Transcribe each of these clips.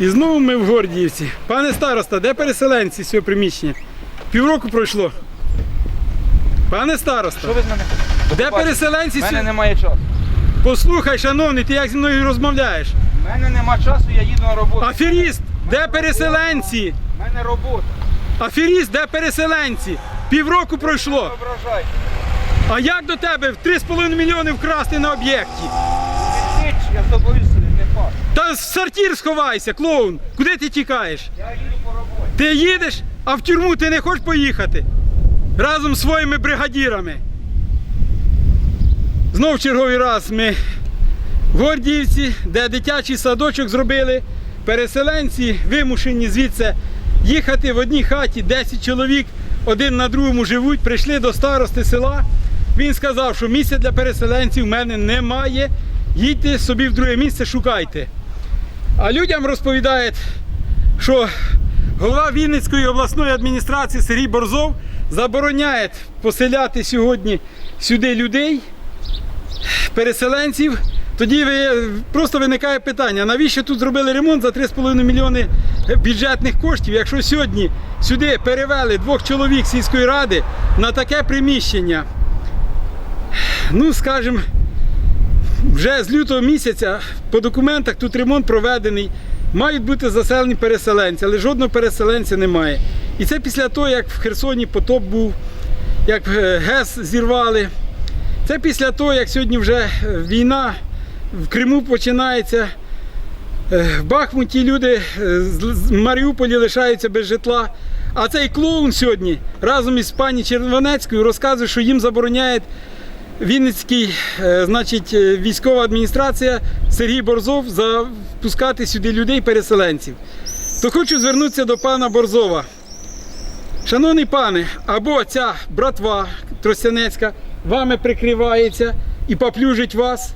І знову ми в Гордіївці. Пане староста, де переселенці з цього приміщення? Півроку пройшло. Пане староста, Що ви з мене? Де переселенці? У мене немає часу. Послухай, шановний, ти як зі мною розмовляєш? У мене нема часу, я їду на роботу. Аферіст, де переселенці? У мене робота. Аферіст, де переселенці? Півроку пройшло. ображайте. А як до тебе в 3,5 мільйони вкрасти на об'єкті? Я з тобою. Та в сортір сховайся, клоун. Куди ти тікаєш? Я їду по роботі. Ти їдеш, а в тюрму ти не хочеш поїхати разом з своїми бригадірами. Знов черговий раз ми в Гордіївці, де дитячий садочок зробили. Переселенці вимушені звідси їхати в одній хаті 10 чоловік один на другому живуть. Прийшли до старости села. Він сказав, що місця для переселенців в мене немає. Їдьте собі в друге місце, шукайте. А людям розповідають, що голова Вінницької обласної адміністрації Сергій Борзов забороняє поселяти сьогодні сюди людей, переселенців. Тоді просто виникає питання, навіщо тут зробили ремонт за 3,5 мільйони бюджетних коштів, якщо сьогодні сюди перевели двох чоловік сільської ради на таке приміщення. Ну, скажімо, вже з лютого місяця по документах тут ремонт проведений. Мають бути заселені переселенці, але жодного переселенця немає. І це після того, як в Херсоні потоп був, як е, ГЕС зірвали. Це після того, як сьогодні вже е, війна в Криму починається. Е, В Бахмуті люди з Маріуполі лишаються без житла. А цей клоун сьогодні разом із пані Червонецькою розказує, що їм забороняють Вінницький, е, значить, е, військова адміністрація Сергій Борзов запускати сюди людей, переселенців. То хочу звернутися до пана Борзова. Шановний пане, або ця братва Тростянецька вами прикривається і поплюжить вас.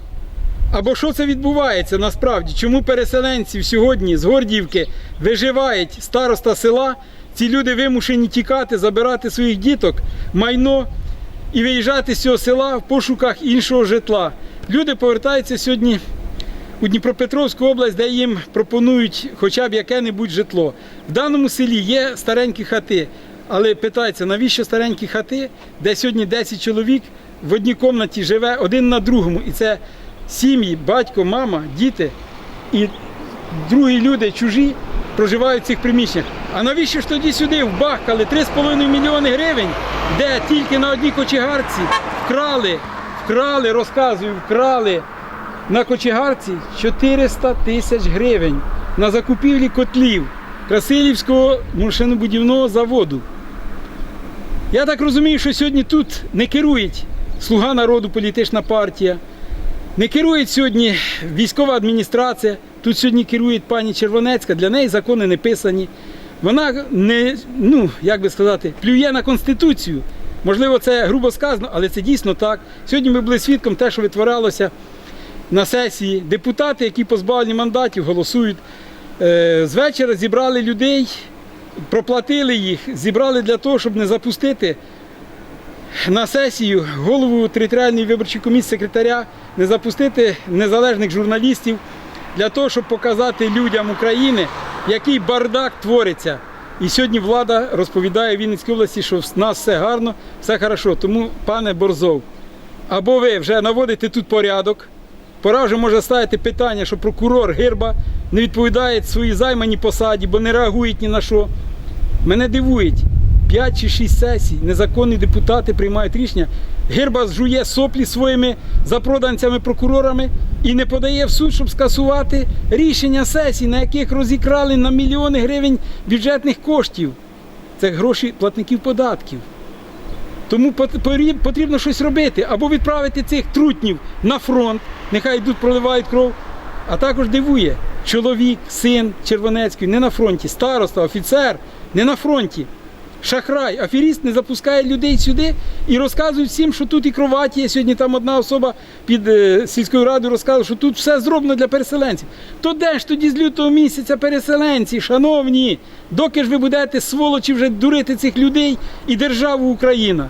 Або що це відбувається насправді? Чому переселенців сьогодні з Гордіївки виживають староста села? Ці люди вимушені тікати, забирати своїх діток, майно і виїжджати з цього села в пошуках іншого житла. Люди повертаються сьогодні у Дніпропетровську область, де їм пропонують хоча б яке-небудь житло. В даному селі є старенькі хати, але питається, навіщо старенькі хати, де сьогодні 10 чоловік в одній кімнаті живе один на другому. І це сім'ї, батько, мама, діти і другі люди чужі проживають в цих приміщеннях. А навіщо ж тоді сюди вбахкали 3,5 мільйони гривень, де тільки на одній кочегарці вкрали, вкрали, розказую, вкрали на кочегарці 400 тисяч гривень на закупівлі котлів Красилівського машинобудівного заводу. Я так розумію, що сьогодні тут не керують Слуга народу, політична партія, не керує сьогодні військова адміністрація. Тут сьогодні керує пані Червонецька, для неї закони не писані. Вона не, ну, як би сказати, плює на Конституцію. Можливо, це грубо сказано, але це дійсно так. Сьогодні ми були свідком те, що витворялося на сесії. Депутати, які позбавлені мандатів, голосують. Е, З вечора зібрали людей, проплатили їх, зібрали для того, щоб не запустити на сесію голову територіальної виборчої комісії секретаря, не запустити незалежних журналістів для того, щоб показати людям України, який бардак твориться. І сьогодні влада розповідає в Вінницькій області, що в нас все гарно, все хорошо. Тому, пане Борзов, або ви вже наводите тут порядок. Пора вже може ставити питання, що прокурор Гирба не відповідає своїй займаній посаді, бо не реагують ні на що. Мене дивують. 5 чи 6 сесій незаконні депутати приймають рішення. Гирба жує соплі своїми запроданцями прокурорами і не подає в суд, щоб скасувати рішення сесій, на яких розікрали на мільйони гривень бюджетних коштів. Це гроші платників податків. Тому потрібно щось робити або відправити цих трутнів на фронт, нехай йдуть, проливають кров. А також дивує, чоловік, син Червонецький не на фронті, староста, офіцер не на фронті. Шахрай, аферіст не запускає людей сюди і розказує всім, що тут і кроваті. Сьогодні там одна особа під е, сільською радою розказує, що тут все зроблено для переселенців. То де ж тоді з лютого місяця переселенці, шановні, доки ж ви будете сволочі вже дурити цих людей і державу Україна?